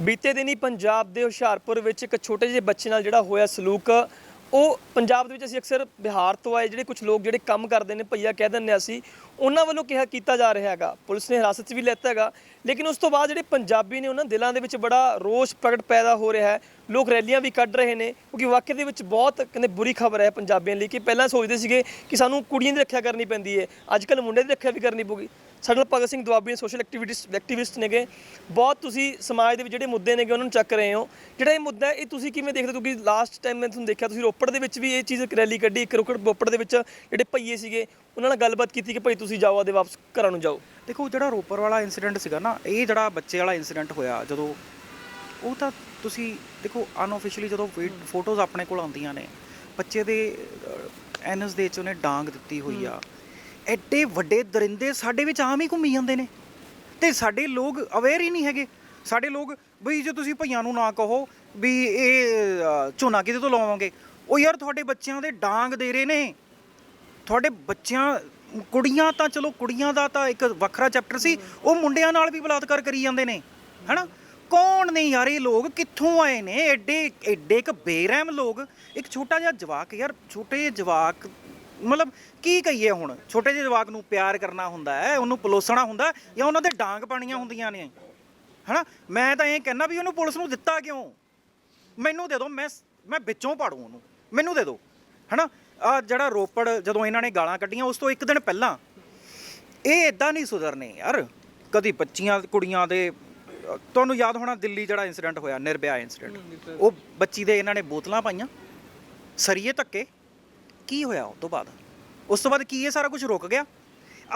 ਬੀਤੇ ਦਿਨੀ ਪੰਜਾਬ ਦੇ ਹੁਸ਼ਿਆਰਪੁਰ ਵਿੱਚ ਇੱਕ ਛੋਟੇ ਜਿਹੇ ਬੱਚੇ ਨਾਲ ਜਿਹੜਾ ਹੋਇਆ ਸਲੂਕ, ਉਹ ਪੰਜਾਬ ਦੇ ਵਿੱਚ ਅਸੀਂ ਅਕਸਰ ਬਿਹਾਰ ਤੋਂ ਆਏ, ਜਿਹੜੇ ਕੁਝ ਲੋਕ ਜਿਹੜੇ ਕੰਮ ਕਰਦੇ ਨੇ, ਭਈਆ ਕਹਿ ਦਿੰਦੇ ਹਾਂ ਅਸੀਂ, ਉਹਨਾਂ ਵੱਲੋਂ ਕਿਹਾ, ਕੀਤਾ ਜਾ ਰਿਹਾ ਹੈਗਾ। ਪੁਲਿਸ ਨੇ ਹਿਰਾਸਤ 'ਚ ਵੀ ਲੈਤਾ ਹੈਗਾ, ਲੇਕਿਨ ਉਸ ਤੋਂ ਬਾਅਦ ਜਿਹੜੇ ਪੰਜਾਬੀ ਨੇ, ਉਹਨਾਂ ਦਿਲਾਂ ਦੇ ਵਿੱਚ ਬੜਾ ਰੋਸ ਪ੍ਰਗਟ ਪੈਦਾ ਹੋ ਰਿਹਾ ਹੈ। ਲੋਕ ਰੈਲੀਆਂ ਵੀ ਕੱਢ ਰਹੇ ਨੇ, ਕਿਉਂਕਿ ਵਾਕਿਆ ਦੇ ਵਿੱਚ ਬਹੁਤ ਕਹਿੰਦੇ ਬੁਰੀ ਖਬਰ ਹੈ ਪੰਜਾਬੀਆਂ ਲਈ, ਕਿ ਪਹਿਲਾਂ ਸੋਚਦੇ ਸੀਗੇ ਕਿ ਸਾਨੂੰ ਕੁੜੀਆਂ ਦੀ ਰੱਖਿਆ ਕਰਨੀ ਪੈਂਦੀ ਹੈ ਅੱਜ ਕੱਲ੍ਹ ਮੁੰਡੇ ਦੀ ਰੱਖਿਆ ਵੀ ਕਰਨੀ ਪਊਗੀ। ਸਾਡੇ ਨਾਲ Bhagat Singh Doabi social activist activist ਨੇਗੇ। ਬਹੁਤ ਤੁਸੀਂ ਸਮਾਜ ਦੇ ਵਿੱਚ ਜਿਹੜੇ ਮੁੱਦੇ ਨੇਗੇ ਉਹਨਾਂ ਨੂੰ ਚੱਕ ਰਹੇ ਹੋ। ਜਿਹੜਾ ਇਹ ਮੁੱਦਾ ਇਹ ਤੁਸੀਂ ਕਿਵੇਂ ਦੇਖਦੇ ਹੋ? ਕਿਉਂਕਿ ਲਾਸਟ ਟਾਈਮ ਮੈਂ ਤੁਹਾਨੂੰ ਦੇਖਿਆ ਤੁਸੀਂ ਰੋਪੜ ਦੇ ਵਿੱਚ ਵੀ ਇਹ ਚੀਜ਼ ਰੈਲੀ ਕੱਢੀ ਇੱਕ ਰੋਪੜ ਰੋਪੜ ਦੇ ਵਿੱਚ ਜਿਹੜੇ ਭਈਏ ਸੀਗੇ ਉਹਨਾਂ ਨਾਲ ਗੱਲਬਾਤ ਕੀਤੀ ਕਿ ਭਾਈ ਤੁਸੀਂ ਜਾਓ ਆਦੇ ਵਾਪਸ ਘਰਾਂ ਨੂੰ ਜਾਓ। ਦੇਖੋ ਜਿਹੜਾ ਰੋਪਰ ਵਾਲਾ ਇਨਸੀਡੈਂਟ ਸੀਗਾ ਨਾ ਇਹ ਜਿਹੜਾ ਬੱਚੇ ਵਾਲਾ ਇਨਸੀਡੈਂਟ ਹੋਇਆ ਜਦੋਂ ਉਹ ਤਾਂ ਤੁਸੀਂ ਦੇਖੋ ਅਨਆਫੀਸ਼ੀਅਲੀ ਜਦੋਂ ਫੋਟੋਜ਼ ਆਪਣੇ ਕੋਲ ਆਉਂਦੀਆਂ ਨੇ ਬੱਚੇ ਦੇ ਐਨਐਸ ਦੇ ਚ ਉਹਨੇ ਡਾਂਗ ਦਿੱਤੀ ਹੋਈ ਆ। ਐਡੇ ਵੱਡੇ ਦਰਿੰਦੇ ਸਾਡੇ ਵਿੱਚ ਆਮ ਹੀ ਘੁੰਮੀ ਜਾਂਦੇ ਨੇ। ਤੇ ਸਾਡੇ ਲੋਕ ਅਵੇਅਰ ਹੀ ਨਹੀਂ ਹੈਗੇ। ਸਾਡੇ ਲੋਕ ਬਈ ਜੇ ਤੁਸੀਂ ਭਈਆਂ ਨੂੰ ਨਾ ਕਹੋ ਵੀ ਇਹ ਝੋਨਾ ਕਿਤੇ ਤੋਂ ਲਵਾਵਾਂਗੇ ਉਹ ਯਾਰ ਤੁਹਾਡੇ ਬੱਚਿਆਂ ਦੇ ਡਾਂਗ ਦੇ ਰਹੇ ਨੇ। ਤੁਹਾਡੇ ਬੱਚਿਆਂ, ਕੁੜੀਆਂ ਤਾਂ ਚਲੋ ਕੁੜੀਆਂ ਦਾ ਤਾਂ ਇੱਕ ਵੱਖਰਾ ਚੈਪਟਰ ਸੀ। ਉਹ ਮੁੰਡਿਆਂ ਨਾਲ ਵੀ ਬਲਾਤਕਾਰ ਕਰੀ ਜਾਂਦੇ ਨੇ, ਹੈਨਾ? ਕੌਣ ਨੇ ਯਾਰ ਇਹ ਲੋਕ? ਕਿੱਥੋਂ ਆਏ ਨੇ? ਐਡੇ ਐਡੇ ਕ ਬੇਰਹਿਮ ਲੋਕ। ਇੱਕ ਛੋਟਾ ਜਿਹਾ ਜਵਾਕ ਯਾਰ, ਛੋਟੇ ਜਿਹੇ ਜਵਾਕ ਮਤਲਬ ਕੀ ਕਹੀਏ ਹੁਣ? ਛੋਟੇ ਜਿਹੇ ਜਵਾਕ ਨੂੰ ਪਿਆਰ ਕਰਨਾ ਹੁੰਦਾ ਹੈ ਉਹਨੂੰ ਪਲੋਸਣਾ ਹੁੰਦਾ ਜਾਂ ਉਹਨਾਂ ਦੇ ਡਾਂਗ ਪਾਣੀਆਂ ਹੁੰਦੀਆਂ ਨੇ। ਹੈਨਾ? ਮੈਂ ਤਾਂ ਇਹ ਕਹਿੰਦਾ ਵੀ ਉਹਨੂੰ ਪੁਲਿਸ ਨੂੰ ਦਿੱਤਾ ਕਿਉਂ? ਮੈਨੂੰ ਦੇ ਦਿਓ ਮੈਂ ਮੈਂ ਵਿੱਚੋਂ ਪਾੜੂ ਉਹਨੂੰ। ਮੈਨੂੰ ਦੇ ਦਿਓ। ਹਨਾ? ਆ ਜਿਹੜਾ ਰੋਪੜ ਜਦੋਂ ਇਹਨਾਂ ਨੇ ਗਾਲਾਂ ਕੱਢੀਆਂ ਉਸ ਤੋਂ ਇੱਕ ਦਿਨ ਪਹਿਲਾਂ। ਇਹ ਇਦਾਂ ਨਹੀਂ ਸੁਧਰਨੇ ਯਾਰ। ਕਦੀ ਬੱਚੀਆਂ ਕੁੜੀਆਂ ਦੇ ਤੁਹਾਨੂੰ ਯਾਦ ਹੋਣਾ ਦਿੱਲੀ ਜਿਹੜਾ ਇਨਸੀਡੈਂਟ ਹੋਇਆ ਨਿਰਭਇਆ ਇਨਸੀਡੈਂਟ ਉਹ ਬੱਚੀ ਦੇ ਇਹਨਾਂ ਨੇ ਬੋਤਲਾਂ ਪਾਈਆਂ ਸਰੀਏ ਧੱਕੇ। ਕੀ ਹੋਇਆ ਉਸ ਤੋਂ ਬਾਅਦ? ਉਸ ਤੋਂ ਬਾਅਦ ਕੀ ਇਹ ਸਾਰਾ ਕੁਝ ਰੁਕ ਗਿਆ?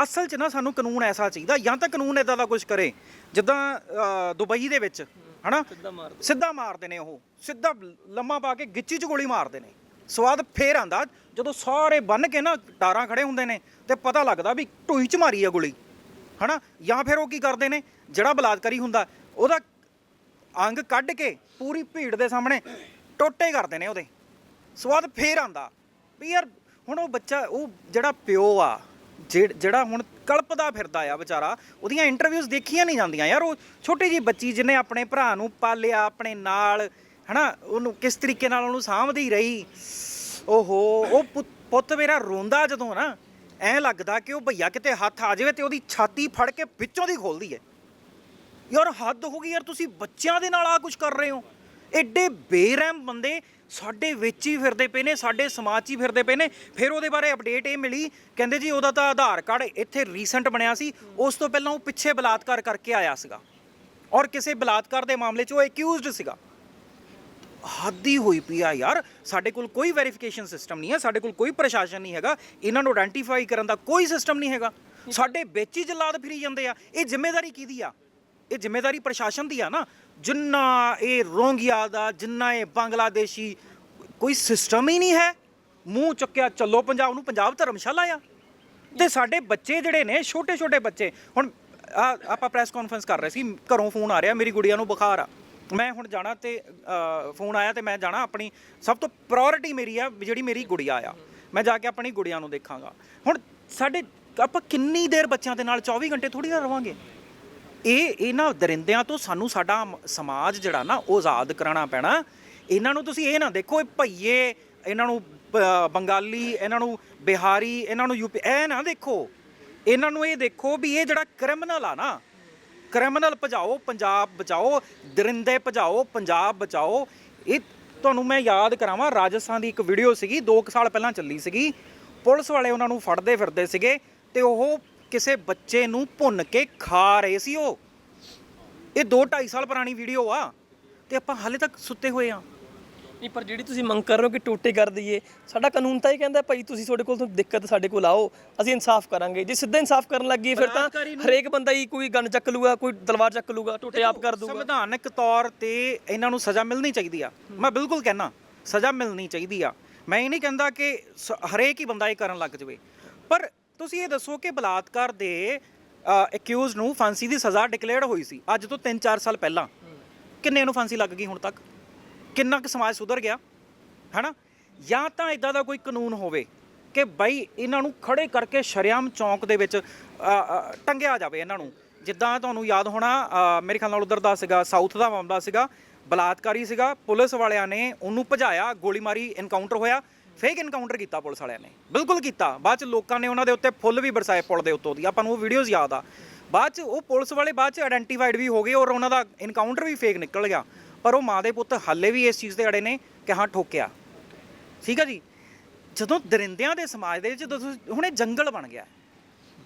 ਅਸਲ 'ਚ ਨਾ ਸਾਨੂੰ ਕਾਨੂੰਨ ਐਸਾ ਚਾਹੀਦਾ ਜਾਂ ਤਾਂ ਕਾਨੂੰਨ ਇਦਾਂ ਦਾ ਕੁਝ ਕਰੇ ਜਿੱਦਾਂ ਦੁਬਈ ਦੇ ਵਿੱਚ ਹਨਾ? ਸਿੱਧਾ ਮਾਰ ਸਿੱਧਾ ਮਾਰਦੇ ਨੇ ਉਹ। ਸਿੱਧਾ ਲੰਮਾ ਪਾ ਕੇ ਗਿੱਚੀ 'ਚ ਗੋਲੀ ਮਾਰਦੇ ਨੇ। ਸਵਾਦ ਫੇਰ ਆਂਦਾ ਜਦੋਂ ਸਾਰੇ ਬੰਨ ਕੇ ਨਾ ਟਾਰਾਂ ਖੜੇ ਹੁੰਦੇ ਨੇ ਤੇ ਪਤਾ ਲੱਗਦਾ ਵੀ ਢੂਈ 'ਚ ਮਾਰੀ ਆ ਗੋਲੀ ਹਨਾ? ਜਾਂ ਫਿਰ ਉਹ ਕੀ ਕਰਦੇ ਨੇ? ਜਿਹੜਾ ਬਲਾਤਕਾਰੀ ਹੁੰਦਾ ਉਹਦਾ ਅੰਗ ਕੱਢ ਕੇ ਪੂਰੀ ਭੀੜ ਦੇ ਸਾਹਮਣੇ ਟੋਟੇ ਕਰਦੇ ਨੇ ਉਹਦੇ। ਸਵਾਦ ਫੇਰ ਆਂਦਾ ਵੀ ਯਾਰ ਹੁਣ ਉਹ ਬੱਚਾ, ਉਹ ਜਿਹੜਾ ਪਿਓ ਆ ਜਿਹ- ਜਿਹੜਾ ਹੁਣ ਕਲਪਦਾ ਫਿਰਦਾ ਆ ਵਿਚਾਰਾ, ਉਹਦੀਆਂ ਇੰਟਰਵਿਊਜ਼ ਦੇਖੀਆਂ ਨਹੀਂ ਜਾਂਦੀਆਂ ਯਾਰ, ਉਹ ਛੋਟੀ ਜੀ ਬੱਚੀ ਜਿਹਨੇ ਆਪਣੇ ਭਰਾ ਨੂੰ ਪਾਲਿਆ, ਆਪਣੇ ਨਾਲ, ਹਨਾ, ਉਹਨੂੰ ਕਿਸ ਤਰੀਕੇ ਨਾਲ ਉਹਨੂੰ ਸਾਂਭਦੀ ਰਹੀ। ਓਹੋ, ਉਹ ਪੁੱਤ- ਪੁੱਤ ਮੇਰਾ ਰੋਂਦਾ ਜਦੋਂ ਨਾ, ਐਂ ਲੱਗਦਾ ਕਿ ਉਹ ਭਈਆ ਕਿਤੇ ਹੱਥ ਆ ਜਾਵੇ ਤੇ ਉਹਦੀ ਛਾਤੀ ਫੜ ਕੇ ਵਿੱਚੋਂ ਦੀ ਖੋਲਦੀ ਹੈ ਯਾਰ ਹੱਦ ਹੋ ਗਈ ਯਾਰ, ਤੁਸੀਂ ਬੱਚਿਆਂ ਦੇ ਨਾਲ ਆ ਕੁਝ ਕਰ ਰਹੇ ਹੋ। ਐਡੇ ਬੇਰਹਿਮ ਬੰਦੇ ਸਾਡੇ ਵਿੱਚ ਹੀ ਫਿਰਦੇ ਪਏ ਨੇ, ਸਾਡੇ ਸਮਾਜ 'ਚ ਹੀ ਫਿਰਦੇ ਪਏ ਨੇ। ਫਿਰ ਉਹਦੇ ਬਾਰੇ ਅਪਡੇਟ ਇਹ ਮਿਲੀ, ਕਹਿੰਦੇ ਜੀ ਉਹਦਾ ਤਾਂ ਆਧਾਰ ਕਾਰਡ ਇੱਥੇ ਰੀਸੈਂਟ ਬਣਿਆ ਸੀ, ਉਸ ਤੋਂ ਪਹਿਲਾਂ ਉਹ ਪਿੱਛੇ ਬਲਾਤਕਾਰ ਕਰਕੇ ਆਇਆ ਸੀਗਾ। ਔਰ ਕਿਸੇ ਬਲਾਤਕਾਰ ਦੇ ਮਾਮਲੇ 'ਚ ਉਹ ਐਕਿਊਜ਼ਡ ਸੀਗਾ। ਹੱਦੀ ਹੋਈ ਪਈ ਆ ਯਾਰ, ਸਾਡੇ ਕੋਲ ਕੋਈ ਵੈਰੀਫਿਕੇਸ਼ਨ ਸਿਸਟਮ ਨਹੀਂ ਹੈ, ਸਾਡੇ ਕੋਲ ਕੋਈ ਪ੍ਰਸ਼ਾਸਨ ਨਹੀਂ ਹੈਗਾ, ਇਹਨਾਂ ਨੂੰ ਆਇਡੈਂਟੀਫਾਈ ਕਰਨ ਦਾ ਕੋਈ ਸਿਸਟਮ ਨਹੀਂ ਹੈਗਾ। ਸਾਡੇ ਵਿੱਚ ਹੀ ਜਲਾਦ ਫਿਰੀ ਜਾਂਦੇ ਆ, ਇਹ ਜ਼ਿੰਮੇਵਾਰੀ ਕਿਹਦੀ ਆ? ਇਹ ਜ਼ਿੰਮੇਵਾਰੀ ਪ੍ਰਸ਼ਾਸਨ ਦੀ ਆ ਨਾ। ਜਿੰਨਾ ਇਹ ਰੋਂਗਿਆ ਦਾ, ਜਿੰਨਾ ਇਹ ਬੰਗਲਾਦੇਸ਼ੀ ਕੋਈ ਸਿਸਟਮ ਹੀ ਨਹੀਂ ਹੈ। ਮੂੰਹ ਚੁੱਕਿਆ, ਚੱਲੋ ਪੰਜਾਬ ਨੂੰ, ਪੰਜਾਬ ਧਰਮਸ਼ਾਲਾ ਆ। ਤੇ ਸਾਡੇ ਬੱਚੇ ਜਿਹੜੇ ਨੇ ਛੋਟੇ ਛੋਟੇ ਬੱਚੇ, ਹੁਣ ਆਪਾਂ ਪ੍ਰੈਸ ਕਾਨਫਰੰਸ ਕਰ ਰਹੇ ਸੀ, ਘਰੋਂ ਫੋਨ ਆ ਰਿਹਾ, ਮੇਰੀ ਗੁੜੀਆ ਨੂੰ ਬੁਖਾਰ ਆ। ਮੈਂ ਹੁਣ ਜਾਣਾ ਤੇ ਫੋਨ ਆਇਆ ਤੇ ਮੈਂ ਜਾਣਾ ਆਪਣੀ ਸਭ ਤੋਂ ਪ੍ਰਾਇੋਰਟੀ ਮੇਰੀ ਆ ਜਿਹੜੀ ਮੇਰੀ ਗੁੜੀਆ ਆ। ਮੈਂ ਜਾ ਕੇ ਆਪਣੀ ਗੁੜੀਆ ਨੂੰ ਦੇਖਾਂਗਾ। ਹੁਣ ਸਾਡੇ, ਆਪਾਂ ਕਿੰਨੀ ਦੇਰ ਬੱਚਿਆਂ ਦੇ ਨਾਲ 24 ਘੰਟੇ ਥੋੜੀ ਨਾ ਰਵਾਂਗੇ? ਇਹ ਇਹਨਾਂ ਦਰਿੰਦਿਆਂ ਤੋਂ ਸਾਨੂੰ ਸਾਡਾ ਸਮਾਜ ਜਿਹੜਾ ਨਾ, ਉਹ ਆਜ਼ਾਦ ਕਰਾਉਣਾ ਪੈਣਾ। ਇਹਨਾਂ ਨੂੰ ਤੁਸੀਂ ਇਹ ਨਾ ਦੇਖੋ, ਇਹ ਭਈਏ, ਇਹਨਾਂ ਨੂੰ ਬੰਗਾਲੀ, ਇਹਨਾਂ ਨੂੰ ਬਿਹਾਰੀ, ਇਹਨਾਂ ਨੂੰ ਯੂਪੀ ਇਹ ਨਾ ਦੇਖੋ। ਇਹਨਾਂ ਨੂੰ ਇਹ ਦੇਖੋ ਵੀ ਇਹ ਜਿਹੜਾ ਕ੍ਰਿਮੀਨਲ ਆ ਨਾ ਕ੍ਰਿਮੀਨਲ ਭਜਾਓ, ਪੰਜਾਬ ਬਚਾਓ, ਦਰਿੰਦੇ ਭਜਾਓ, ਪੰਜਾਬ ਬਚਾਓ। ਇਹ ਤੁਹਾਨੂੰ ਮੈਂ ਯਾਦ ਕਰਾਵਾਂ, ਰਾਜਸਥਾਨ ਦੀ ਇੱਕ ਵੀਡੀਓ ਸੀਗੀ 2 ਸਾਲ ਪਹਿਲਾਂ ਚੱਲੀ ਸੀਗੀ। ਪੁਲਿਸ ਵਾਲੇ ਉਹਨਾਂ ਨੂੰ ਫੜਦੇ ਫਿਰਦੇ ਸੀਗੇ ਤੇ ਉਹ ਕਿਸੇ ਬੱਚੇ ਨੂੰ ਭੁੰਨ ਕੇ ਖਾ ਰਹੇ ਸੀ ਉਹ। ਇਹ 2 2.5 ਸਾਲ ਪੁਰਾਣੀ ਵੀਡੀਓ ਆ ਤੇ ਆਪਾਂ ਹਾਲੇ ਤੱਕ ਸੁੱਤੇ ਹੋਏ ਆ ਨਹੀਂ ਪਰ ਜਿਹੜੀ ਤੁਸੀਂ ਮੰਗ ਕਰ ਰਹੇ ਹੋ ਕਿ ਟੋਟੇ ਕਰ ਦਈਏ ਸਾਡਾ ਕਾਨੂੰਨ ਤਾਂ ਇਹ ਕਹਿੰਦਾ ਭਾਈ ਤੁਸੀਂ ਤੁਹਾਡੇ ਕੋਲ ਤੋਂ ਦਿੱਕਤ ਸਾਡੇ ਕੋਲ ਆਓ ਅਸੀਂ ਇਨਸਾਫ ਕਰਾਂਗੇ। ਜੇ ਸਿੱਧਾ ਇਨਸਾਫ ਕਰਨ ਲੱਗੀ ਫਿਰ ਤਾਂ ਹਰੇਕ ਬੰਦਾ ਹੀ ਕੋਈ ਗਨ ਚੱਕ ਲੂਗਾ ਕੋਈ ਤਲਵਾਰ ਚੱਕ ਲੂਗਾ ਟੋਟੇ ਆਪ ਕਰ ਦੂਗਾ। ਸੰਵਿਧਾਨਕ ਤੌਰ ਤੇ ਇਹਨਾਂ ਨੂੰ ਸਜ਼ਾ ਮਿਲਣੀ ਚਾਹੀਦੀ ਆ। ਮੈਂ ਬਿਲਕੁਲ ਕਹਿਣਾ ਸਜ਼ਾ ਮਿਲਣੀ ਚਾਹੀਦੀ ਆ। ਮੈਂ ਇਹ ਨਹੀਂ ਕਹਿੰਦਾ ਕਿ ਹਰੇਕ ਹੀ ਬੰਦਾ ਇਹ ਕਰਨ ਲੱਗ ਜਾਵੇ। ਪਰ ਤੁਸੀਂ ਇਹ ਦੱਸੋ ਕਿ ਬਲਾਤਕਾਰ ਦੇ ਅਕਿਊਜ਼ ਨੂੰ ਫਾਂਸੀ ਦੀ ਸਜ਼ਾ ਡਿਕਲੇਅਰ ਹੋਈ ਸੀ, ਅੱਜ ਤੋਂ 3-4 ਸਾਲ ਪਹਿਲਾਂ। ਕਿੰਨੇ ਨੂੰ ਫਾਂਸੀ ਲੱਗ ਗਈ ਹੁਣ ਤੱਕ? ਕਿੰਨਾ ਕੁ ਸਮਾਜ ਸੁਧਰ ਗਿਆ? ਹੈਨਾ? ਜਾਂ ਤਾਂ ਇਦਾਂ ਦਾ ਕੋਈ ਕਾਨੂੰਨ ਹੋਵੇ ਕਿ ਬਈ ਇਹਨਾਂ ਨੂੰ ਖੜੇ ਕਰਕੇ ਸ਼ਰਿਆਮ ਚੌਂਕ ਦੇ ਵਿੱਚ ਟੰਗਿਆ ਜਾਵੇ ਇਹਨਾਂ ਨੂੰ। ਜਿੱਦਾਂ ਤੁਹਾਨੂੰ ਯਾਦ ਹੋਣਾ ਮੇਰੇ ਖਿਆਲ ਨਾਲ ਉਧਰ ਦਾ ਸੀਗਾ ਸਾਊਥ ਦਾ ਮਾਮਲਾ ਸੀਗਾ, ਬਲਾਤਕਾਰੀ ਸੀਗਾ, ਪੁਲਿਸ ਵਾਲਿਆਂ ਨੇ ਉਹਨੂੰ ਭਜਾਇਆ ਗੋਲੀ ਮਾਰੀ ਐਨਕਾਊਂਟਰ ਹੋਇਆ। ਫੇਕ ਇਨਕਾਊਂਟਰ ਕੀਤਾ ਪੁਲਿਸ ਵਾਲਿਆਂ ਨੇ। ਬਿਲਕੁਲ ਕੀਤਾ। ਬਾਅਦ ਚ ਲੋਕਾਂ ਨੇ ਉਹਨਾਂ ਦੇ ਉੱਤੇ ਫੁੱਲ ਵੀ ਬਰਸਾਏ ਪੁਲ ਦੇ ਉੱਤੋਂ ਦੀ। ਆਪਾਂ ਨੂੰ ਉਹ ਵੀਡੀਓਜ਼ ਯਾਦ ਆ। ਬਾਅਦ ਚ ਉਹ ਪੁਲਿਸ ਵਾਲੇ ਬਾਅਦ ਚ ਆਇਡੈਂਟੀਫਾਈਡ ਵੀ ਹੋ ਗਏ ਔਰ ਉਹਨਾਂ ਦਾ ਇਨਕਾਊਂਟਰ ਵੀ ਫੇਕ ਨਿਕਲ ਗਿਆ। ਪਰ ਉਹ ਮਾਂ ਦੇ ਪੁੱਤ ਹਾਲੇ ਵੀ ਇਸ ਚੀਜ਼ ਦੇ ਅੜੇ ਨੇ ਕਿ ਹਾਂ ਠੋਕਿਆ। ਠੀਕ ਆ ਜੀ? ਜਦੋਂ ਦਰਿੰਦਿਆਂ ਦੇ ਸਮਾਜ ਦੇ ਵਿੱਚ ਜਦੋਂ ਤੁਸੀਂ- ਹੁਣ ਇਹ ਜੰਗਲ ਬਣ ਗਿਆ।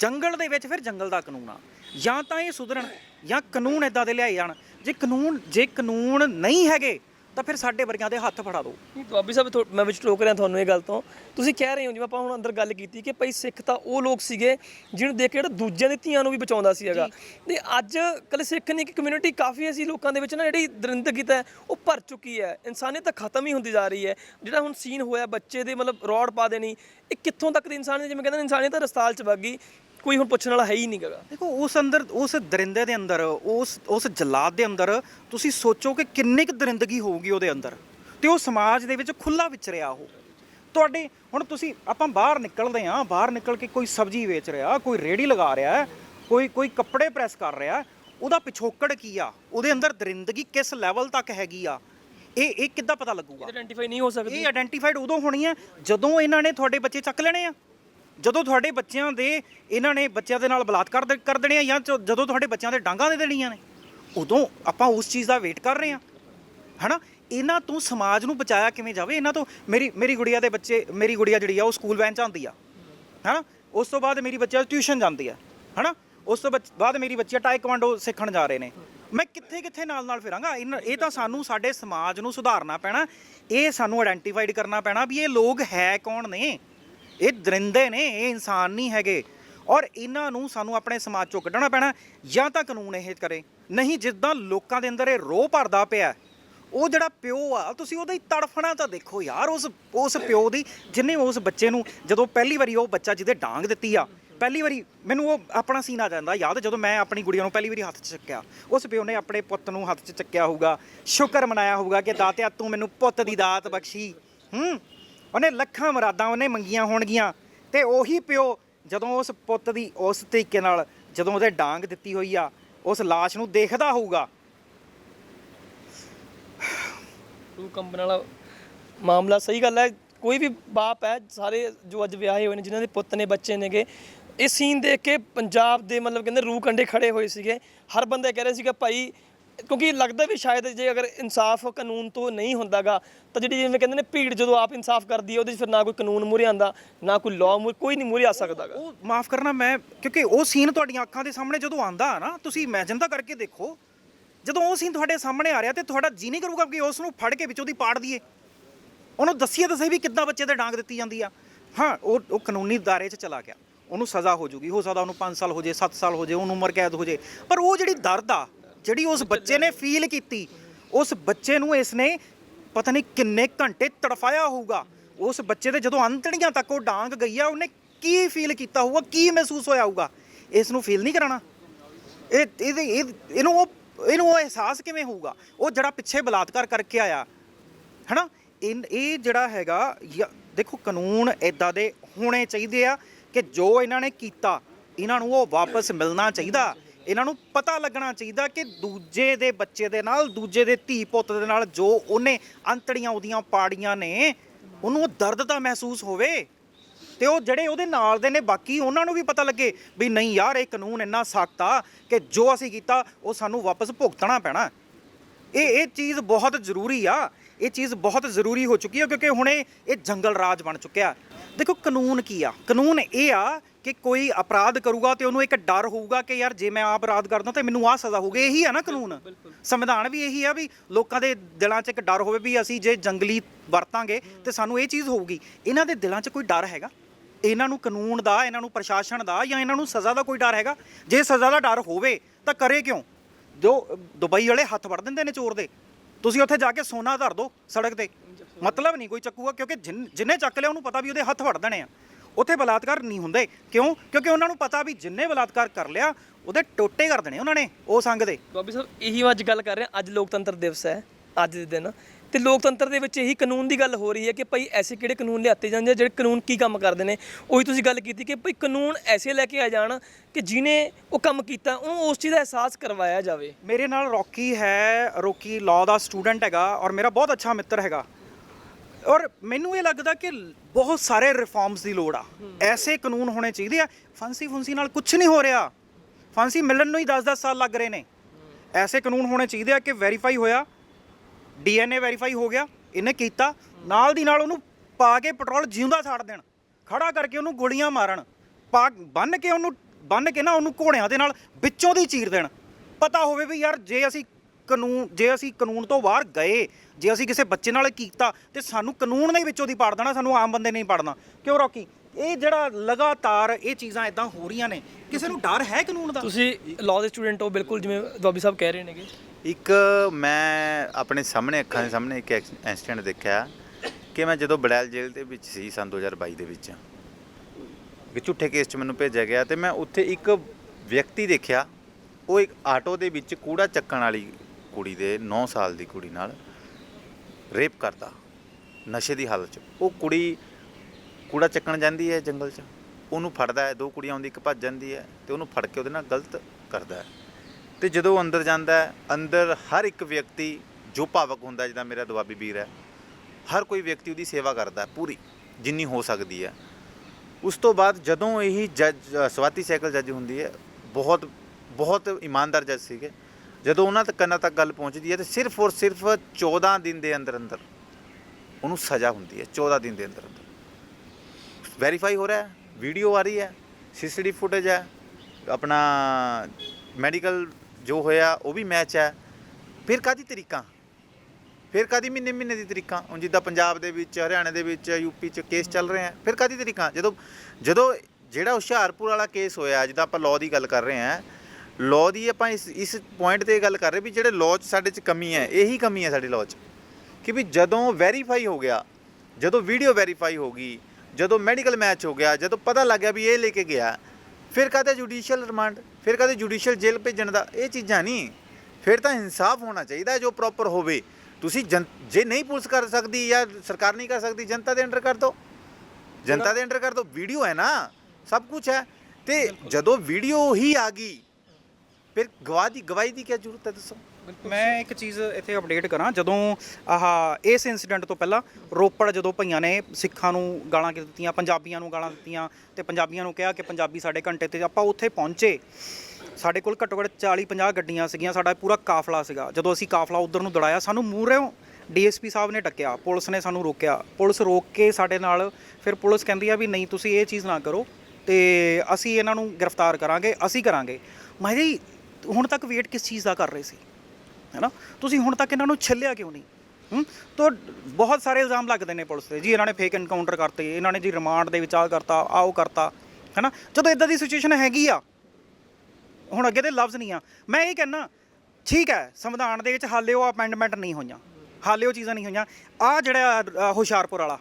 ਜੰਗਲ ਦੇ ਵਿੱਚ ਫਿਰ ਜੰਗਲ ਦਾ ਕਾਨੂੰਨ ਆ। ਜਾਂ ਤਾਂ ਇਹ ਸੁਧਰਨ, ਜਾਂ ਕਾਨੂੰਨ ਇਦਾਂ ਦੇ ਲਿਆਏ ਜਾਣ। ਜੇ ਕਾਨੂੰਨ ਜੇ ਕਾਨੂੰਨ ਨਹੀਂ ਹੈਗੇ ਤਾਂ ਫਿਰ ਸਾਡੇ ਵਰਗਿਆਂ ਦੇ ਹੱਥ ਫੜਾ ਦਿਓ। ਨਹੀਂ ਦੁਆਬੀ ਸਾਹਿਬ ਥੋ- ਮੈਂ ਵਿੱਚ ਟੋਕ ਰਿਹਾ ਤੁਹਾਨੂੰ ਇਹ ਗੱਲ ਤੋਂ। ਤੁਸੀਂ ਕਹਿ ਰਹੇ ਹੋ ਜਿਵੇਂ ਆਪਾਂ ਹੁਣ ਅੰਦਰ ਗੱਲ ਕੀਤੀ ਕਿ ਭਈ ਸਿੱਖ ਤਾਂ ਉਹ ਲੋਕ ਸੀਗੇ ਜਿਹਨੂੰ ਦੇਖ ਕੇ ਜਿਹੜਾ ਦੂਜਿਆਂ ਦੇ ਧੀਆਂ ਨੂੰ ਵੀ ਬਚਾਉਂਦਾ ਸੀ ਹੈਗਾ। ਤੇ ਅੱਜ ਕੱਲ ਸਿੱਖ ਨਹੀਂ ਕਿ ਕਮਿਊਨਿਟੀ ਕਾਫੀ ਐਸੀ ਲੋਕਾਂ ਦੇ ਵਿੱਚ ਨਾ ਜਿਹੜੀ ਦਰਿੰਦਗੀਤਾ ਹੈ ਉਹ ਭਰ ਚੁੱਕੀ ਹੈ। ਇਨਸਾਨੀਅਤ ਤਾਂ ਖਤਮ ਹੀ ਹੁੰਦੀ ਜਾ ਰਹੀ ਹੈ। ਜਿਹੜਾ ਹੁਣ ਸੀਨ ਹੋਇਆ ਬੱਚੇ ਦੇ ਮਤਲਬ ਰੋਡ ਪਾ ਦੇਣੀ ਇਹ ਕਿੱਥੋਂ ਤੱਕ ਦੀ ਇਨਸਾਨੀਅਤ ਜਿਵੇਂ ਕਹਿੰਦੇ ਨੇ ਇਨਸਾਨੀਅਤ ਤਾਂ ਰਸਤਾਲ ਚ ਵਗ ਗਈ। ਕੋਈ ਹੁਣ ਪੁੱਛਣ ਵਾਲਾ ਹੈ ਹੀ ਨਹੀਂ ਗਾ। ਦੇਖੋ ਉਸ ਅੰਦਰ ਉਸ ਦਰਿੰਦੇ ਦੇ ਅੰਦਰ ਉਸ ਉਸ ਜਲਾਦ ਦੇ ਅੰਦਰ ਤੁਸੀਂ ਸੋਚੋ ਕਿ ਕਿੰਨੀ ਕੁ ਦਰਿੰਦਗੀ ਹੋਊਗੀ ਉਹਦੇ ਅੰਦਰ। ਤੇ ਉਹ ਸਮਾਜ ਦੇ ਵਿੱਚ ਖੁੱਲਾ ਵਿਚਰਿਆ ਉਹ। ਤੁਹਾਡੇ ਹੁਣ ਤੁਸੀਂ ਆਪਾਂ ਬਾਹਰ ਨਿਕਲਦੇ ਆ ਬਾਹਰ ਨਿਕਲ ਕੇ ਕੋਈ ਸਬਜ਼ੀ ਵੇਚ ਰਿਹਾ ਕੋਈ ਰੇੜੀ ਲਗਾ ਰਿਹਾ ਕੋਈ ਕੋਈ ਕੱਪੜੇ ਪ੍ਰੈਸ ਕਰ ਰਿਹਾ ਉਹਦਾ ਪਿਛੋਕੜ ਕੀ ਆ? ਉਹਦੇ ਅੰਦਰ ਦਰਿੰਦਗੀ ਕਿਸ ਲੈਵਲ ਤੱਕ ਹੈਗੀ ਆ? ਇਹ ਇਹ ਕਿੱਦਾਂ ਪਤਾ ਲੱਗੂਗਾ? ਆਇਡੈਂਟੀਫਾਈ ਨਹੀਂ ਹੋ ਸਕਦੀ। ਇਹ ਆਇਡੈਂਟੀਫਾਈਡ ਉਦੋਂ ਹੋਣੀ ਹੈ ਜਦੋਂ ਇਹਨਾਂ ਨੇ ਤੁਹਾਡੇ ਬੱਚੇ ਚੱਕ ਲੈਣੇ ਆ। ਜਦੋਂ ਤੁਹਾਡੇ ਬੱਚਿਆਂ ਦੇ ਇਹਨਾਂ ਨੇ ਬੱਚਿਆਂ ਦੇ ਨਾਲ ਬਲਾਤਕਾਰ ਦੇ- ਕਰ ਦੇਣੇ ਆ ਜਾਂ ਚ- ਜਦੋਂ ਤੁਹਾਡੇ ਬੱਚਿਆਂ ਦੇ ਡਾਂਗਾਂ ਦੇ ਦੇਣੀਆਂ ਨੇ, ਉਦੋਂ ਆਪਾਂ ਉਸ ਚੀਜ਼ ਦਾ ਵੇਟ ਕਰ ਰਹੇ ਆ ਹਨਾ? ਇਹਨਾਂ ਤੋਂ ਸਮਾਜ ਨੂੰ ਬਚਾਇਆ ਕਿਵੇਂ ਜਾਵੇ? ਇਹਨਾਂ ਤੋਂ ਮੇਰੀ ਮੇਰੀ ਗੁੜੀਆ ਦੇ ਬੱਚੇ, ਮੇਰੀ ਗੁੜੀਆ ਜਿਹੜੀ ਆ, ਉਹ ਸਕੂਲ ਵੈਨ ਚ ਆਉਂਦੀ ਆ। ਹਨਾ? ਉਸ ਤੋਂ ਬਾਅਦ ਮੇਰੀ ਬੱਚਿਆਂ ਟਿਊਸ਼ਨ ਜਾਂਦੀ ਆ। ਹਨਾ? ਉਸ ਤੋਂ ਬੱਚ- ਬਾਅਦ ਮੇਰੀ ਬੱਚੀ ਟਾਈਕਵਾਂਡੋ ਸਿੱਖਣ ਜਾ ਰਹੇ ਨੇ। ਮੈਂ ਕਿੱਥੇ ਕਿੱਥੇ ਨਾਲ ਨਾਲ ਫਿਰਾਂਗਾ? ਇਹਨਾਂ- ਇਹ ਤਾਂ ਸਾਨੂੰ ਸਾਡੇ ਸਮਾਜ ਨੂੰ ਸੁਧਾਰਨਾ ਪੈਣਾ, ਇਹ ਸਾਨੂੰ ਆਇਡੈਂਟੀਫਾਈਡ ਕਰਨਾ ਪੈਣਾ ਵੀ ਇਹ ਲੋਕ ਹੈ ਕੌਣ ਨੇ? ਇਹ ਦਰਿੰਦੇ ਨੇ, ਇਹ ਇਨਸਾਨ ਨਹੀਂ ਹੈਗੇ। ਔਰ ਇਹਨਾਂ ਨੂੰ ਸਾਨੂੰ ਆਪਣੇ ਸਮਾਜ ਚੋਂ ਕੱਢਣਾ ਪੈਣਾ, ਜਾਂ ਤਾਂ ਕਾਨੂੰਨ ਇਹ ਕਰੇ। ਨਹੀਂ, ਜਿੱਦਾਂ ਲੋਕਾਂ ਦੇ ਅੰਦਰ ਇਹ ਰੋਹ ਭਰਦਾ ਪਿਆ ਉਹ ਜਿਹੜਾ ਪਿਓ ਆ, ਤੁਸੀਂ ਉਹਦਾ ਹੀ ਤੜਫਣਾ ਤਾਂ ਦੇਖੋ ਯਾਰ, ਉਸ ਉਸ ਪਿਓ ਦੀ, ਜਿਨੇ ਉਸ ਬੱਚੇ ਨੂੰ, ਜਦੋਂ ਪਹਿਲੀ ਵਾਰੀ ਉਹ ਬੱਚਾ ਜਿਹਦੇ ਡਾਂਗ ਦਿੱਤੀ ਆ, ਪਹਿਲੀ ਵਾਰੀ ਮੈਨੂੰ ਉਹ ਆਪਣਾ ਸੀਨ ਆ ਜਾਂਦਾ, ਯਾਦ ਜਦੋਂ ਮੈਂ ਆਪਣੀ ਗੁੜੀਆ ਨੂੰ ਪਹਿਲੀ ਵਾਰੀ ਹੱਥ 'ਚ ਚੱਕਿਆ। ਉਸ ਪਿਓ ਨੇ ਆਪਣੇ ਪੁੱਤ ਨੂੰ ਹੱਥ 'ਚ ਚੱਕਿਆ ਹੋਊਗਾ, ਸ਼ੁਕਰ ਮਨਾਇਆ ਹੋਊਗਾ ਕਿ ਦਾਤਿਆ ਤੂੰ ਮੈਨੂੰ ਪੁੱਤ ਦੀ ਦਾਤ ਬਖਸ਼ੀ। ਹੂੰ ਉਹਨੇ ਲੱਖਾਂ ਮੁਰਾਦਾਂ ਉਹਨੇ ਮੰਗੀਆਂ ਹੋਣਗੀਆਂ। ਤੇ ਉਹੀ ਪਿਓ ਜਦੋਂ ਉਸ ਪੁੱਤ ਦੀ ਉਸ ਤਰੀਕੇ ਨਾਲ ਜਦੋਂ ਉਹਦੇ ਡਾਂਗ ਦਿੱਤੀ ਹੋਈ ਆ, ਉਸ ਲਾਸ਼ ਨੂੰ ਦੇਖਦਾ ਹੋਊਗਾ। ਰੂਹ ਕੰਬਣ ਵਾਲਾ ਮਾਮਲਾ ਸਹੀ ਗੱਲ ਹੈ। ਕੋਈ ਵੀ ਬਾਪ ਹੈ, ਸਾਰੇ ਜੋ ਅੱਜ ਵਿਆਹੇ ਹੋਏ ਨੇ, ਜਿਨ੍ਹਾਂ ਦੇ ਪੁੱਤ ਨੇ, ਬੱਚੇ ਨੇਗੇ, ਇਹ ਸੀਨ ਦੇਖ ਕੇ ਪੰਜਾਬ ਦੇ ਮਤਲਬ ਕਹਿੰਦੇ ਰੂਹ ਕੰਡੇ ਖੜੇ ਹੋਏ ਸੀਗੇ। ਹਰ ਬੰਦਾ ਕਹਿ ਰਿਹਾ ਸੀਗਾ, ਭਾਈ ਕਿਉਂਕਿ ਲੱਗਦਾ ਵੀ ਸ਼ਾਇਦ ਜੇ ਅਗਰ ਇਨਸਾਫ ਕਾਨੂੰਨ ਤੋਂ ਨਹੀਂ ਹੁੰਦਾਗਾ, ਤਾਂ ਜਿਹੜੀ ਜਿਵੇਂ ਕਹਿੰਦੇ ਨੇ ਭੀੜ ਜਦੋਂ ਆਪ ਇਨਸਾਫ ਕਰਦੀ ਹੈ, ਉਹਦੇ 'ਚ ਫਿਰ ਨਾ ਕੋਈ ਕਾਨੂੰਨ ਮੂਹਰੇ ਆਂਦਾ ਨਾ ਕੋਈ ਲਾਅ ਮੂਹਰੇ, ਕੋਈ ਨਹੀਂ ਮੂਹਰੇ ਆ ਸਕਦਾਗਾ। ਉਹ ਮਾਫ ਕਰਨਾ ਮੈਂ, ਕਿਉਂਕਿ ਉਹ ਸੀਨ ਤੁਹਾਡੀਆਂ ਅੱਖਾਂ ਦੇ ਸਾਹਮਣੇ ਜਦੋਂ ਆਂਦਾ ਨਾ, ਤੁਸੀਂ ਇਮੇਜਿਨ ਤਾਂ ਕਰਕੇ ਦੇਖੋ, ਜਦੋਂ ਉਹ ਸੀਨ ਤੁਹਾਡੇ ਸਾਹਮਣੇ ਆ ਰਿਹਾ ਤੇ ਤੁਹਾਡਾ ਜੀ ਨਹੀਂ ਕਰੂਗਾ ਕਿ ਉਸ ਨੂੰ ਫੜ ਕੇ ਵਿੱਚੋਂ ਦੀ ਪਾੜ ਦਈਏ। ਉਹਨੂੰ ਦੱਸੀਏ ਤਾਂ ਸਹੀ ਵੀ ਕਿੱਦਾਂ ਬੱਚੇ ਤੇ ਡਾਂਗ ਦਿੱਤੀ ਜਾਂਦੀ ਆ। ਹਾਂ, ਉਹ ਉਹ ਕਾਨੂੰਨੀ ਦਾਇਰੇ 'ਚ ਚਲਾ ਗਿਆ। ਉਹਨੂੰ ਸਜ਼ਾ ਹੋ ਜੂਗੀ, ਹੋ ਸਕਦਾ ਉਹਨੂੰ 5 ਸਾਲ ਹੋ ਜੇ 7 ਸਾਲ ਹੋ ਜੇ, ਉਹਨੂੰ ਉਮਰ ਕੈਦ ਹੋ ਜੇ। ਪਰ ਉਹ ਜਿਹੜੀ ਦਰਦ ਆ ਜਿਹੜੀ ਉਸ ਬੱਚੇ ਨੇ ਫੀਲ ਕੀਤੀ, ਉਸ ਬੱਚੇ ਨੂੰ ਇਸ ਨੇ ਪਤਾ ਨਹੀਂ ਕਿੰਨੇ ਘੰਟੇ ਤੜਫਾਇਆ ਹੋਊਗਾ। ਉਸ ਬੱਚੇ ਦੇ ਜਦੋਂ ਅੰਤੜੀਆਂ ਤੱਕ ਉਹ ਡਾਂਗ ਗਈ ਆ, ਉਹਨੇ ਕੀ ਫੀਲ ਕੀਤਾ ਹੋਊਗਾ, ਕੀ ਮਹਿਸੂਸ ਹੋਇਆ ਹੋਊਗਾ? ਇਸ ਨੂੰ ਫੀਲ ਨਹੀਂ ਕਰਾਣਾ ਇਹ ਇਹਦੇ ਇਹ- ਇਹਨੂੰ ਉਹ ਇਹਨੂੰ ਉਹ ਅਹਿਸਾਸ ਕਿਵੇਂ ਹੋਊਗਾ? ਉਹ ਜਿਹੜਾ ਪਿੱਛੇ ਬਲਾਤਕਾਰ ਕਰਕੇ ਆਇਆ, ਹਨਾ? ਇਹ ਇਹ ਜਿਹੜਾ ਹੈਗਾ ਦੇਖੋ ਕਾਨੂੰਨ ਇਦਾਂ ਦੇ ਹੋਣੇ ਚਾਹੀਦੇ ਆ ਕਿ ਜੋ ਇਹਨਾਂ ਨੇ ਕੀਤਾ, ਇਹਨਾਂ ਨੂੰ ਉਹ ਵਾਪਸ ਮਿਲਣਾ ਚਾਹੀਦਾ। ਇਹਨਾਂ ਨੂੰ ਪਤਾ ਲੱਗਣਾ ਚਾਹੀਦਾ ਕਿ ਦੂਜੇ ਦੇ ਬੱਚੇ ਦੇ ਨਾਲ, ਦੂਜੇ ਦੇ ਧੀ ਪੁੱਤ ਦੇ ਨਾਲ ਜੋ ਉਹਨੇ ਅੰਤੜੀਆਂ ਉਹਦੀਆਂ ਪਾੜੀਆਂ ਨੇ, ਉਹਨੂੰ ਉਹ ਦਰਦ ਤਾਂ ਮਹਿਸੂਸ ਹੋਵੇ ਤੇ ਉਹ ਜਿਹੜੇ ਉਹਦੇ ਨਾਲ ਦੇ ਨੇ, ਬਾਕੀ ਉਹਨਾਂ ਨੂੰ ਵੀ ਪਤਾ ਲੱਗੇ ਵੀ ਨਹੀਂ ਯਾਰ, ਇਹ ਕਾਨੂੰਨ ਇੰਨਾ ਸਖਤ ਆ ਕਿ ਜੋ ਅਸੀਂ ਕੀਤਾ, ਉਹ ਸਾਨੂੰ ਵਾਪਸ ਭੁਗਤਣਾ ਪੈਣਾ। ਇਹ ਇਹ ਚੀਜ਼ ਬਹੁਤ ਜ਼ਰੂਰੀ ਆ। ਇਹ ਚੀਜ਼ ਬਹੁਤ ਜ਼ਰੂਰੀ ਹੋ ਚੁੱਕੀ ਹੈ ਕਿਉਂਕਿ ਹੁਣ ਇਹ ਜੰਗਲ ਰਾਜ ਬਣ ਚੁੱਕਿਆ ਦੇਖੋ ਕਾਨੂੰਨ ਕੀ ਆ? ਕਾਨੂੰਨ ਇਹ ਆ ਕਿ ਕੋਈ ਅਪਰਾਧ ਕਰੂਗਾ ਤੇ ਉਹਨੂੰ ਇੱਕ ਡਰ ਹੋਊਗਾ ਕਿ ਯਾਰ ਜੇ ਮੈਂ ਆ ਅਪਰਾਧ ਕਰਦਾ ਤੇ ਮੈਨੂੰ ਆ ਸਜ਼ਾ ਹੋਊਗੀ। ਇਹੀ ਆ ਨਾ ਕਾਨੂੰਨ? ਸੰਵਿਧਾਨ ਵੀ ਇਹੀ ਆ ਵੀ ਲੋਕਾਂ ਦੇ ਦਿਲਾਂ 'ਚ ਇੱਕ ਡਰ ਹੋਵੇ ਵੀ ਅਸੀਂ ਜੇ ਜੰਗਲੀ ਵਰਤਾਂਗੇ ਤੇ ਸਾਨੂੰ ਇਹ ਚੀਜ਼ ਹੋਊਗੀ। ਇਹਨਾਂ ਦੇ ਦਿਲਾਂ 'ਚ ਕੋਈ ਡਰ ਹੈਗਾ? ਇਹਨਾਂ ਨੂੰ ਕਾਨੂੰਨ ਦਾ ਇਹਨਾਂ ਨੂੰ ਪ੍ਰਸ਼ਾਸਨ ਦਾ ਜਾਂ ਇਹਨਾਂ ਨੂੰ ਸਜ਼ਾ ਦਾ ਕੋਈ ਡਰ ਹੈਗਾ? ਜੇ ਸਜ਼ਾ ਦਾ ਡਰ ਹੋਵੇ ਤਾਂ ਕਰੇ ਕਿਉਂ? ਜੋ ਦੁਬਈ ਵਾਲੇ ਹੱਥ ਵੜ ਦਿੰਦੇ ਨੇ ਚੋਰ ਦੇ। ਤੁਸੀਂ ਉੱਥੇ ਜਾ ਕੇ ਸੋਨਾ ਧਰ ਦਿਓ ਸੜਕ ਤੇ। ਮਤਲਬ ਨਹੀਂ ਕੋਈ ਚੱਕੂਗਾ, ਕਿਉਂਕਿ ਜਿੰਨੇ ਚੱਕ ਲਿਆ ਉਹਨੂੰ ਪਤਾ ਵੀ ਉਹਦੇ ਹੱਥ ਵੜ ਦੇਣੇ ਆ। ਉੱਥੇ ਬਲਾਤਕਾਰ ਨਹੀਂ ਹੁੰਦੇ। ਕਿਉਂ? ਕਿਉਂਕਿ ਉਹਨਾਂ ਨੂੰ ਪਤਾ ਵੀ ਜਿੰਨੇ ਬਲਾਤਕਾਰ ਕਰ ਲਿਆ, ਉਹਦੇ ਟੋਟੇ ਕਰ ਦੇਣੇ ਉਹਨਾਂ ਨੇ, ਉਹ ਸੰਗ ਦੇ। ਬਾਬੀ ਸਾਹਿਬ, ਇਹੀ ਅੱਜ ਗੱਲ ਕਰ ਰਹੇ ਹਾਂ। ਅੱਜ ਲੋਕਤੰਤਰ ਦਿਵਸ ਹੈ, ਅੱਜ ਦੇ ਦਿਨ। ਤੇ ਲੋਕਤੰਤਰ ਦੇ ਵਿੱਚ ਇਹੀ ਕਾਨੂੰਨ ਦੀ ਗੱਲ ਹੋ ਰਹੀ ਹੈ ਕਿ ਭਾਈ ਐਸੇ ਕਿਹੜੇ ਕਾਨੂੰਨ ਲਿਆਤੇ ਜਾਂਦੇ ਆ ਜਿਹੜੇ ਕਾਨੂੰਨ ਕੀ ਕੰਮ ਕਰਦੇ ਨੇ। ਉਹੀ ਤੁਸੀਂ ਗੱਲ ਕੀਤੀ ਕਿ ਭਾਈ ਕਾਨੂੰਨ ਐਸੇ ਲੈ ਕੇ ਆ ਜਾਣ ਕਿ ਜਿਹਨੇ ਉਹ ਕੰਮ ਕੀਤਾ, ਉਹਨੂੰ ਉਸ ਚੀਜ਼ ਦਾ ਅਹਿਸਾਸ ਕਰਵਾਇਆ ਜਾਵੇ। ਮੇਰੇ ਨਾਲ ਰੌਕੀ ਹੈ, ਰੌਕੀ ਲਾਅ ਦਾ ਸਟੂਡੈਂਟ ਹੈਗਾ ਔਰ ਮੇਰਾ ਬਹੁਤ ਅੱਛਾ ਮਿੱਤਰ ਹੈਗਾ। ਔਰ ਮੈਨੂੰ ਇਹ ਲੱਗਦਾ ਕਿ ਬਹੁਤ ਸਾਰੇ ਰਿਫਾਰਮਸ ਦੀ ਲੋੜ ਆ। ਐਸੇ ਕਾਨੂੰਨ ਹੋਣੇ ਚਾਹੀਦੇ ਆ। ਫਾਂਸੀ ਫੁੰਸੀ ਨਾਲ ਕੁਝ ਨਹੀਂ ਹੋ ਰਿਹਾ। ਫਾਂਸੀ ਮਿਲਣ ਨੂੰ ਹੀ 10-10 ਸਾਲ ਲੱਗ ਰਹੇ ਨੇ। ਐਸੇ ਕਾਨੂੰਨ ਹੋਣੇ ਚਾਹੀਦੇ ਆ ਕਿ ਵੈਰੀਫਾਈ ਹੋਇਆ। ਡੀਐਨਏ ਵੈਰੀਫਾਈ ਹੋ ਗਿਆ, ਇਹਨੇ ਕੀਤਾ, ਨਾਲ ਦੀ ਨਾਲ ਉਹਨੂੰ ਪਾ ਕੇ ਪੈਟਰੋਲ ਜਿਉਂਦਾ ਛੱਡ ਦੇਣ, ਖੜਾ ਕਰਕੇ ਉਹਨੂੰ ਗੋਲੀਆਂ ਮਾਰਨ, ਪਾ ਬੰਨ ਕੇ ਉਹਨੂੰ ਬੰਨ ਕੇ ਨਾ ਉਹਨੂੰ ਘੋੜਿਆਂ ਦੇ ਨਾਲ ਵਿੱਚੋਂ ਦੀ ਚੀਰ ਦੇਣ। ਪਤਾ ਹੋਵੇ ਵੀ ਯਾਰ, ਜੇ ਅਸੀਂ ਕਾਨੂੰਨ, ਜੇ ਅਸੀਂ ਕਾਨੂੰਨ ਤੋਂ ਬਾਹਰ ਗਏ, ਜੇ ਅਸੀਂ ਕਿਸੇ ਬੱਚੇ ਨਾਲ ਕੀਤਾ, ਤੇ ਸਾਨੂੰ ਕਾਨੂੰਨ ਨੇ ਵਿੱਚੋਂ ਦੀ ਪਾੜ ਦੇਣਾ, ਸਾਨੂੰ ਆਮ ਬੰਦੇ ਨੇ ਨਹੀਂ ਪਾੜਨਾ। ਕਿਉਂ ਰੋਕੀ? ਇਹ ਜਿਹੜਾ ਲਗਾਤਾਰ ਇਹ ਚੀਜ਼ਾਂ ਇਦਾਂ ਹੋ ਰਹੀਆਂ ਨੇ ਕਿਸੇ ਨੂੰ ਡਰ ਹੈ ਕਾਨੂੰਨ ਦਾ? ਤੁਸੀਂ ਲਾਅ ਦੇ ਸਟੂਡੈਂਟ ਹੋ ਬਿਲਕੁਲ ਜਿਵੇਂ ਦੁਆਬੀ ਸਾਹਿਬ ਕਹਿ ਰਹੇ ਨੇਗੇ। ਇੱਕ ਮੈਂ ਆਪਣੇ ਸਾਹਮਣੇ ਅੱਖਾਂ ਦੇ ਸਾਹਮਣੇ ਇੱਕ ਐਕਸੀਡੈਂਟ ਦੇਖਿਆ ਕਿ ਮੈਂ ਜਦੋਂ ਬੜੈਲ ਜੇਲ੍ਹ ਦੇ ਵਿੱਚ ਸੀ ਸੰਨ 2022 ਦੇ ਵਿੱਚ ਇੱਕ ਝੂਠੇ ਕੇਸ 'ਚ ਮੈਨੂੰ ਭੇਜਿਆ ਗਿਆ ਤੇ ਮੈਂ ਉੱਥੇ ਇੱਕ ਵਿਅਕਤੀ ਦੇਖਿਆ ਉਹ ਇੱਕ ਆਟੋ ਦੇ ਵਿੱਚ ਕੂੜਾ ਚੱਕਣ ਵਾਲੀ ਕੁੜੀ ਦੇ 9 ਸਾਲ ਦੀ ਕੁੜੀ ਨਾਲ ਰੇਪ ਕਰਦਾ ਨਸ਼ੇ ਦੀ ਹਾਲਤ 'ਚ। ਉਹ ਕੁੜੀ ਕੂੜਾ ਚੱਕਣ ਜਾਂਦੀ ਹੈ ਜੰਗਲ 'ਚ, ਉਹਨੂੰ ਫੜਦਾ ਹੈ, ਦੋ ਕੁੜੀਆਂ ਆਉਂਦੀ ਇੱਕ ਭੱਜ ਜਾਂਦੀ ਹੈ ਤੇ ਉਹਨੂੰ ਫੜ ਕੇ ਉਹਦੇ ਨਾਲ ਗਲਤ ਕਰਦਾ ਹੈ। ਤੇ ਜਦੋਂ ਉਹ ਅੰਦਰ ਜਾਂਦਾ ਹੈ, ਅੰਦਰ ਹਰ ਇੱਕ ਵਿਅਕਤੀ ਜੋ ਭਾਵਕ ਹੁੰਦਾ ਜਿੱਦਾਂ ਮੇਰਾ ਦੁਆਬੀ ਵੀਰ ਹੈ, ਹਰ ਕੋਈ ਵਿਅਕਤੀ ਉਹਦੀ ਸੇਵਾ ਕਰਦਾ ਪੂਰੀ, ਜਿੰਨੀ ਹੋ ਸਕਦੀ ਹੈ। ਉਸ ਤੋਂ ਬਾਅਦ ਜਦੋਂ ਇਹ ਜੱਜ ਸਵਾਤੀ ਸਾਈਕਲ ਜੱਜ ਹੁੰਦੀ ਹੈ, ਬਹੁਤ ਬਹੁਤ ਇਮਾਨਦਾਰ ਜੱਜ ਸੀਗੇ। ਜਦੋਂ ਉਹਨਾਂ ਤੱਕ ਕੰਨਾਂ ਤੱਕ ਗੱਲ ਪਹੁੰਚਦੀ ਹੈ, ਤੇ ਸਿਰਫ ਔਰ ਸਿਰਫ 14 ਦਿਨ ਦੇ ਅੰਦਰ ਅੰਦਰ ਉਹਨੂੰ ਸਜ਼ਾ ਹੁੰਦੀ ਹੈ 14 ਦਿਨ ਦੇ ਅੰਦਰ ਅੰਦਰ ਵੈਰੀਫਾਈ ਹੋ ਰਿਹਾ ਹੈ, ਵੀਡੀਓ ਆ ਰਹੀ ਹੈ ਸੀਸੀਟੀਵੀ ਫੁਟੇਜ ਹੈ, ਆਪਣਾ ਮੈਡੀਕਲ ਜੋ ਹੋਇਆ ਉਹ ਵੀ ਮੈਚ ਹੈ। ਫਿਰ ਕਾਦੀ ਤਰੀਕਾਂ? ਫਿਰ ਕਾਦੀ ਮਹੀਨੇ ਮਹੀਨੇ ਦੀ ਤਰੀਕਾਂ? ਹੁਣ ਜਿੱਦਾਂ ਪੰਜਾਬ ਦੇ ਵਿੱਚ, ਹਰਿਆਣਾ ਦੇ ਵਿੱਚ, ਯੂਪੀ 'ਚ ਕੇਸ ਚੱਲ ਰਹੇ ਆ ਫਿਰ ਕਾਦੀ ਤਰੀਕਾਂ? ਜਦੋਂ ਜਦੋਂ ਜਿਹੜਾ ਹੁਸ਼ਿਆਰਪੁਰ ਵਾਲਾ ਕੇਸ ਹੋਇਆ, ਜਿੱਦਾਂ ਆਪਾਂ ਲਾਅ ਦੀ ਗੱਲ ਕਰ ਰਹੇ ਆ ਲਾਅ ਦੀ ਆਪਾਂ ਇਸ ਇਸ ਪੁਆਇੰਟ ਤੇ ਗੱਲ ਕਰ ਰਹੇ ਵੀ ਜਿਹੜੇ ਲਾਅ 'ਚ ਸਾਡੇ 'ਚ ਕਮੀ ਹੈ, ਇਹੀ ਕਮੀ ਹੈ ਸਾਡੇ ਲਾਅ 'ਚ। ਕਿ ਵੀ ਜਦੋਂ ਵੈਰੀਫਾਈ ਹੋ ਗਿਆ, ਜਦੋਂ ਵੀਡੀਓ ਵੈਰੀਫਾਈ ਹੋ ਗਈ ਜਦੋਂ ਮੈਡੀਕਲ ਮੈਚ ਹੋ ਗਿਆ, ਜਦੋਂ ਪਤਾ ਲੱਗ ਗਿਆ ਵੀ ਇਹ ਲੈ ਕੇ ਗਿਆ, ਫਿਰ ਕਹਤੇ ਜੁਡੀਸ਼ੀਅਲ ਰਿਮਾਂਡ ਫਿਰ ਕਹਤੇ ਜੁਡੀਸ਼ੀਅਲ ਜੇਲ੍ਹ ਭੇਜਣ ਦਾ? ਇਹ ਚੀਜ਼ਾਂ ਨਹੀਂ। ਫਿਰ ਤਾਂ ਇਨਸਾਫ ਹੋਣਾ ਚਾਹੀਦਾ ਜੋ ਪ੍ਰੋਪਰ ਹੋਵੇ। ਤੁਸੀਂ ਜਨ, ਜੇ ਨਹੀਂ ਪੁਲਿਸ ਕਰ ਸਕਦੀ ਜਾਂ ਸਰਕਾਰ ਨਹੀਂ ਕਰ ਸਕਦੀ, ਜਨਤਾ ਦੇ ਅੰਡਰ ਕਰ ਦਿਓ। ਜਨਤਾ ਦੇ ਅੰਡਰ ਕਰ ਦਿਓ। ਵੀਡੀਓ ਹੈ ਨਾ। ਸਭ ਕੁਝ ਹੈ। ਤੇ ਜਦੋਂ ਵੀਡੀਓ ਹੀ ਆ ਗਈ, ਫਿਰ ਗਵਾਹ ਦੀ, ਗਵਾਹੀ ਦੀ ਕੀ ਜ਼ਰੂਰਤ ਹੈ ਦੱਸੋ? ਮੈਂ ਇੱਕ ਚੀਜ਼ ਇੱਥੇ ਅਪਡੇਟ ਕਰਾਂ, ਜਦੋਂ ਆਹ ਇਸ ਇਨਸੀਡੈਂਟ ਤੋਂ ਪਹਿਲਾਂ ਰੋਪੜ ਜਦੋਂ ਭਈਆਂ ਨੇ ਸਿੱਖਾਂ ਨੂੰ ਗਾਲਾਂ ਦਿੱਤੀਆਂ, ਪੰਜਾਬੀਆਂ ਨੂੰ ਗਾਲਾਂ ਦਿੱਤੀਆਂ ਤੇ ਪੰਜਾਬੀਆਂ ਨੂੰ ਕਿਹਾ ਕਿ ਪੰਜਾਬੀ ਸਾਡੇ ਘੰਟੇ ਤੇ ਆਪਾਂ ਉੱਥੇ ਪਹੁੰਚੇ। ਸਾਡੇ ਕੋਲ ਘੱਟੋ ਘੱਟ 40 50 ਗੱਡੀਆਂ ਸੀਗੀਆਂ, ਸਾਡਾ ਪੂਰਾ ਕਾਫਲਾ ਸੀਗਾ। ਜਦੋਂ ਅਸੀਂ ਕਾਫਲਾ ਉਧਰ ਨੂੰ ਦੜਾਇਆ, ਸਾਨੂੰ ਮੂਹਰੋਂ ਡੀਐਸਪੀ ਸਾਹਿਬ ਨੇ ਟੱਕਿਆ, ਪੁਲਿਸ ਨੇ ਸਾਨੂੰ ਰੋਕਿਆ। ਪੁਲਿਸ ਰੋਕ ਕੇ ਸਾਡੇ ਨਾਲ ਫਿਰ ਪੁਲਿਸ ਕਹਿੰਦੀ ਆ ਵੀ ਨਹੀਂ, ਤੁਸੀਂ ਇਹ ਚੀਜ਼ ਨਾ ਕਰੋ ਤੇ ਅਸੀਂ ਇਹਨਾਂ ਨੂੰ ਗ੍ਰਿਫਤਾਰ ਕਰਾਂਗੇ, ਅਸੀਂ ਕਰਾਂਗੇ। ਮੈਂ ਜੀ, ਹੁਣ ਤੱਕ ਵੇਟ ਕਿਸ ਚੀਜ਼ ਦਾ ਕਰ ਰਹੇ ਸੀ? ਹੈਨਾ? ਤੁਸੀਂ ਹੁਣ ਤੱਕ ਇਹਨਾਂ ਨੂੰ ਛੱਲਿਆ ਕਿਉਂ ਨਹੀਂ? ਹੂੰ? ਤੋ ਬਹੁਤ ਸਾਰੇ ਇਲਜ਼ਾਮ ਲੱਗਦੇ ਨੇ ਪੁਲਿਸ ਤੇ ਜੀ, ਇਹਨਾਂ ਨੇ ਫੇਕ ਐਨਕਾਊਂਟਰ ਕਰਤੇ, ਇਹਨਾਂ ਨੇ ਜੀ ਰਿਮਾਂਡ ਦੇ ਵਿੱਚ ਆ ਕਰਤਾ ਆ ਉਹ ਕਰਤਾ, ਹੈਨਾ? ਜਦੋਂ ਇਦਾਂ ਦੀ ਸਿਚੁਏਸ਼ਨ ਹੈਗੀ ਆ, ਹੁਣ ਅੱਗੇ ਤੇ ਲਫ਼ਜ਼ ਨਹੀਂ ਆ। ਮੈਂ ਇਹ ਕਹਿਣਾ ਠੀਕ ਹੈ, ਸੰਵਿਧਾਨ ਦੇ ਵਿੱਚ ਹਾਲੇ ਉਹ ਅਪੈਂਡਮੈਂਟ ਨਹੀਂ ਹੋਈਆਂ। ਹਾਲੇ ਉਹ ਚੀਜ਼ਾਂ ਨਹੀਂ ਹੋਈਆਂ। ਆ ਜਿਹੜਾ ਹੁਸ਼ਿਆਰਪੁਰ ਵਾਲਾ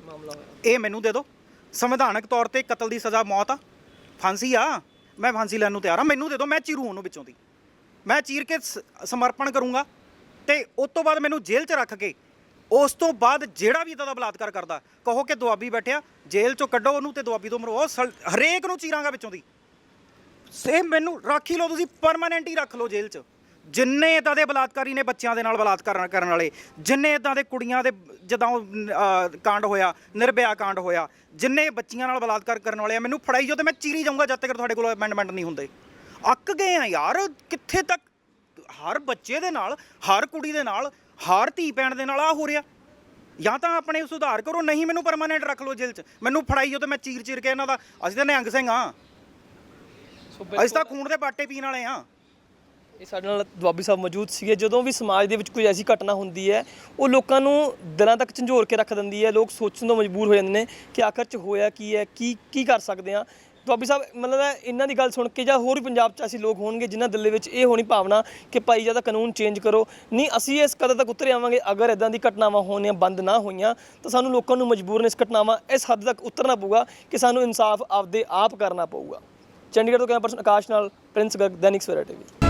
ਮਾਮਲਾ ਇਹ ਮੈਨੂੰ ਦੇ ਦਿਓ ਸੰਵਿਧਾਨਕ ਤੌਰ ਤੇ ਕਤਲ ਦੀ ਸਜ਼ਾ ਮੌਤ ਆ। ਫਾਂਸੀ ਆ। ਮੈਂ ਫਾਂਸੀ ਲੈਣ ਨੂੰ ਤਿਆਰ ਆ। ਮੈਨੂੰ ਦੇ ਦਿਓ ਮੈਂ ਚੀਰੂ ਉਹਨੂੰ ਵਿੱਚੋਂ ਦੀ। ਮੈਂ ਚੀਰ ਕੇ ਸ- ਸਮਰਪਣ ਕਰੂੰਗਾ ਤੇ ਉਸ ਤੋਂ ਬਾਅਦ ਮੈਨੂੰ ਜੇਲ੍ਹ 'ਚ ਰੱਖ ਕੇ ਉਸ ਤੋਂ ਬਾਅਦ ਜਿਹੜਾ ਵੀ ਇਦਾਂ ਦਾ ਬਲਾਤਕਾਰ ਕਰਦਾ ਕਹੋ ਕਿ ਦੁਆਬੀ ਬੈਠਿਆ ਜੇਲ੍ਹ 'ਚੋਂ ਕੱਢੋ ਉਹਨੂੰ ਤੇ ਦੁਆਬੀ ਤੋਂ ਮਰੋ ਉਹ ਸਲ- ਹਰੇਕ ਨੂੰ ਚੀਰਾਂਗਾ ਵਿੱਚੋਂ ਦੀ। ਸੇਮ ਮੈਨੂੰ ਰੱਖ ਹੀ ਲਓ ਤੁਸੀਂ ਪਰਮਾਨੈਂਟ ਹੀ ਰੱਖ ਲਓ ਜੇਲ੍ਹ 'ਚ। ਜਿੰਨੇ ਇਦਾਂ ਦੇ ਬਲਾਤਕਾਰੀ ਨੇ ਬੱਚਿਆਂ ਦੇ ਨਾਲ ਬਲਾਤਕਾਰ ਕਰਨ ਵਾਲੇ ਜਿੰਨੇ ਇਦਾਂ ਦੇ ਕੁੜੀਆਂ ਦੇ ਜਦੋਂ ਅਹ, ਕਾਂਡ ਹੋਇਆ ਨਿਰਭਇਆ ਕਾਂਡ ਹੋਇਆ ਜਿੰਨੇ ਬੱਚੀਆਂ ਨਾਲ ਬਲਾਤਕਾਰ ਕਰਨ ਵਾਲੇ ਆ ਮੈਨੂੰ ਫੜਾਈ ਜੋ ਤੇ ਮੈਂ ਚੀਰੀ ਜਾਊਂਗਾ ਜਦ ਤੱਕ ਤੁਹਾਡੇ ਕੋਲ ਅਮੈਂਡਮੈਂਟ ਨਹੀਂ ਹੁੰਦੇ। ਅੱਕ ਗਏ ਆ ਯਾਰ ਕਿੱਥੇ ਤੱਕ? ਹਰ ਬੱਚੇ ਦੇ ਨਾਲ ਹਰ ਕੁੜੀ ਦੇ ਨਾਲ ਹਰ ਧੀ ਭੈਣ ਦੇ ਨਾਲ ਆ ਹੋ ਰਿਹਾ। ਜਾਂ ਤਾਂ ਆਪਣੇ ਸੁਧਾਰ ਕਰੋ ਨਹੀਂ ਮੈਨੂੰ ਪਰਮਾਨੈਂਟ ਰੱਖ ਲਓ ਜੇਲ੍ਹ 'ਚ। ਮੈਨੂੰ ਫੜਾਈ ਜੋ ਤੇ ਮੈਂ ਚੀਰ ਚੀਰ ਕੇ ਇਹਨਾਂ ਦਾ ਅਸੀਂ ਤਾਂ ਨਿਹੰਗ ਸਿੰਘ ਆ ਅਸੀਂ ਤਾਂ ਖੂਨ ਦੇ ਬਾਟੇ ਪੀਣ ਵਾਲੇ ਆ ਇਹ ਸਾਡੇ ਨਾਲ ਦੁਆਬੀ ਸਾਹਿਬ ਮੌਜੂਦ ਸੀਗੇ। ਜਦੋਂ ਵੀ ਸਮਾਜ ਦੇ ਵਿੱਚ ਕੋਈ ਐਸੀ ਘਟਨਾ ਹੁੰਦੀ ਹੈ ਉਹ ਲੋਕਾਂ ਨੂੰ ਦਿਲਾਂ ਤੱਕ ਝੰਜੋਰ ਕੇ ਰੱਖ ਦਿੰਦੀ ਹੈ। ਲੋਕ ਸੋਚਣ ਤੋਂ ਮਜਬੂਰ ਹੋ ਜਾਂਦੇ ਨੇ ਕਿ ਆਖਰ ਚ ਹੋਇਆ ਕੀ ਹੈ ਕੀ ਕੀ ਕਰ ਸਕਦੇ ਆ ਦੁਆਬੀ ਸਾਹਿਬ, ਮਤਲਬ ਇਹਨਾਂ ਦੀ ਗੱਲ ਸੁਣ ਕੇ ਜਾਂ ਹੋਰ ਵੀ ਪੰਜਾਬ 'ਚ ਅਸੀਂ ਲੋਕ ਹੋਣਗੇ ਜਿਨ੍ਹਾਂ ਦਿਲ ਦੇ ਵਿੱਚ ਇਹ ਹੋਣੀ ਭਾਵਨਾ ਕਿ ਭਾਈ ਜਾਂ ਕਾਨੂੰਨ ਚੇਂਜ ਕਰੋ। ਨਹੀਂ, ਅਸੀਂ ਇਸ ਕਦਰ ਤੱਕ ਉਤਰ ਆਵਾਂਗੇ, ਅਗਰ ਇਦਾਂ ਦੀ ਘਟਨਾਵਾਂ ਹੋਣੀਆਂ, ਬੰਦ ਨਾ ਹੋਈਆਂ, ਤਾਂ ਸਾਨੂੰ ਲੋਕਾਂ ਨੂੰ ਮਜਬੂਰਨ ਇਸ ਘਟਨਾਵਾਂ, ਇਸ ਹੱਦ ਤੱਕ ਉਤਰਨਾ ਪਊਗਾ ਕਿ ਸਾਨੂੰ ਇਨਸਾਫ ਆਪਦੇ ਆਪ ਕਰਨਾ ਪਊਗਾ। ਚੰਡੀਗੜ੍ਹ ਤੋਂ ਕੈਮਰਾ ਪਰਸਨ ਆਕਾਸ਼ ਨਾਲ, ਪ੍ਰਿੰਸ ਗਰਗ, ਦੈਨਿਕ ਸਵੇਰਾ ਟੀਵੀ।